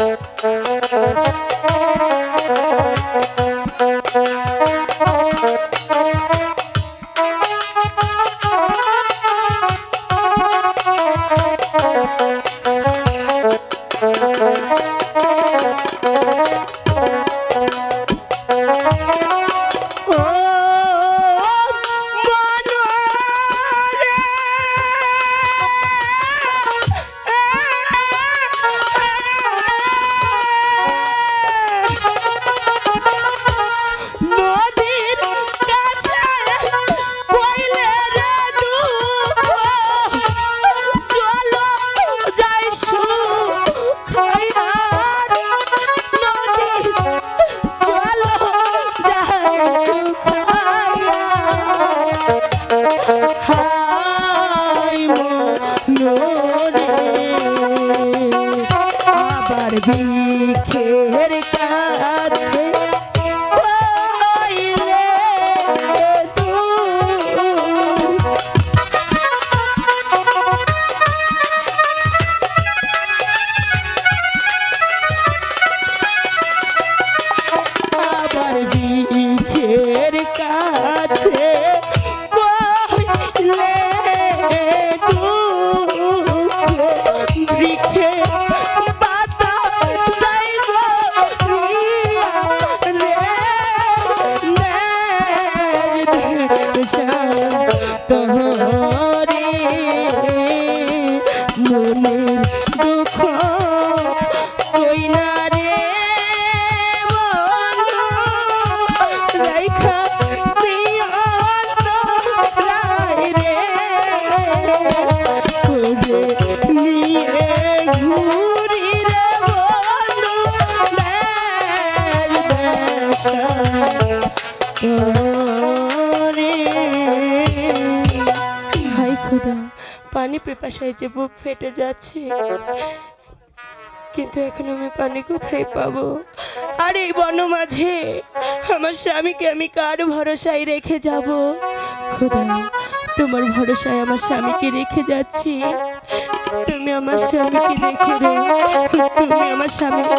Música Thank you. পেপাসায় যে বুক ফেটে যাচ্ছে। কিন্তু এখন আমি পানি কোথায় পাবো? আর এই বন মাঝে আমার স্বামীকে আমি কার ভরসায় রেখে যাব? খোদা, তোমার ভরসায় আমার স্বামীকে রেখে যাচ্ছি। তুমি আমার স্বামীকে রেখে রে তুমি আমার স্বামীকে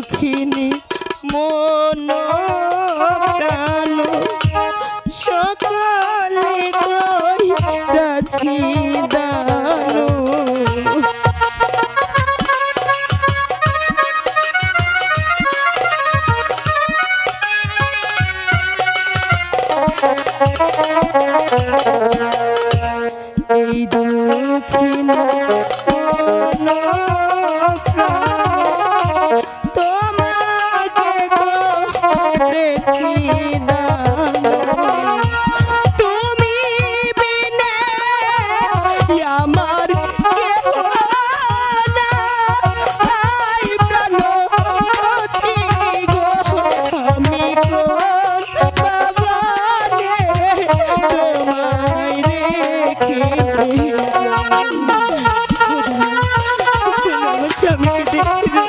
দুঃখিনী আমার স্বামীকে দেখে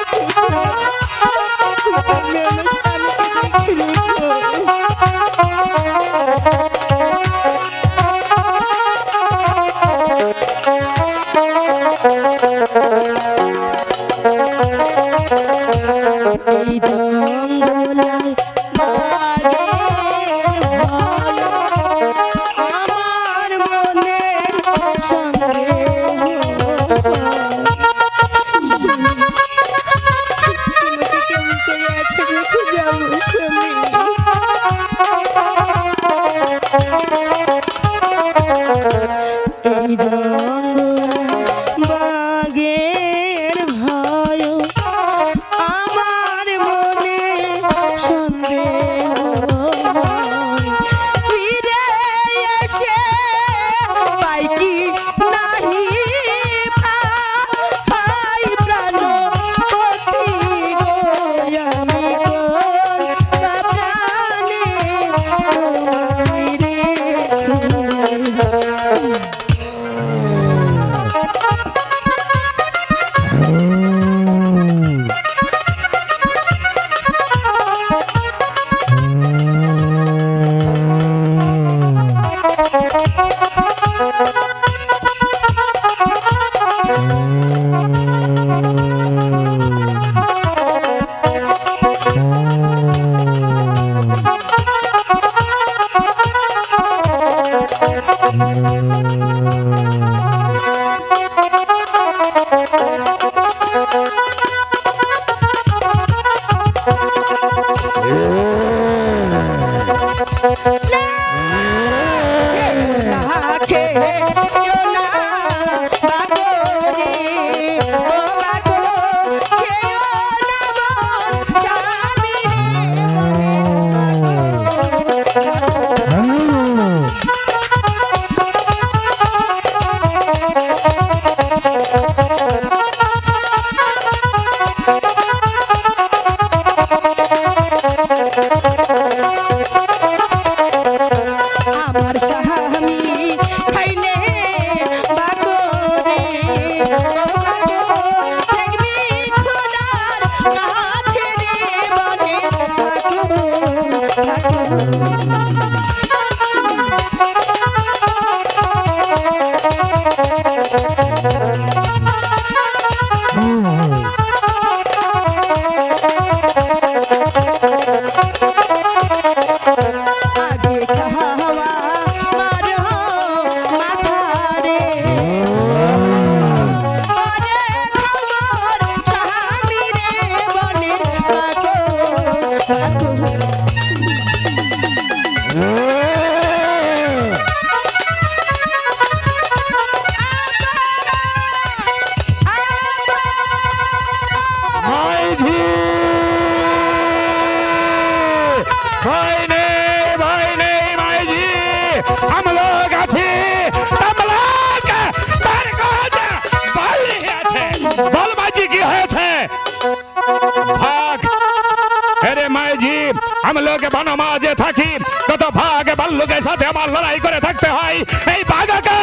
আমি লোকে বনমাজে থাকি, কত ভাগ বাল্যকের সাথে আমার লড়াই করে থাকতে হয়। এই বাঘাকে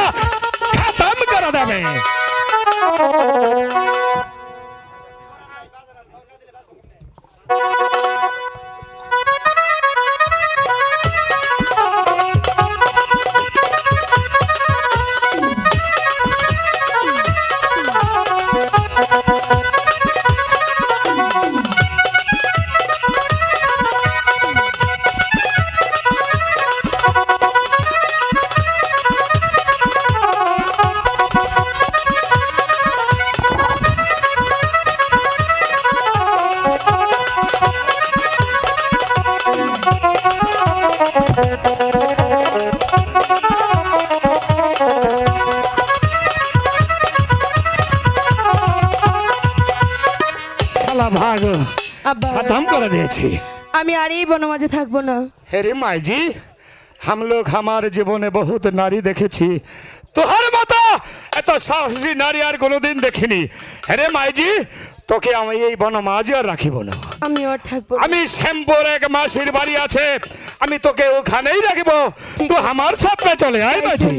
খতম করে দেবে। খতম করে দিয়েছি। আমি আর এই বনমাঝে থাকব না। হেরে মাইজি হাম আমার জীবনে বহুত নারী দেখেছি। তোহার মতো এত সাহসী নারী আর কোনোদিন দেখিনি। হেরে মাইজি তোকে আমি এই বনমাঝে আর রাখিব না। আমি আর থাকব আমি শ্যামপুর এক মাসির বাড়ি আছে। আমি তোকে ওখানেই রাখিব। তুই আমার সাথে চলে আয় মাঝি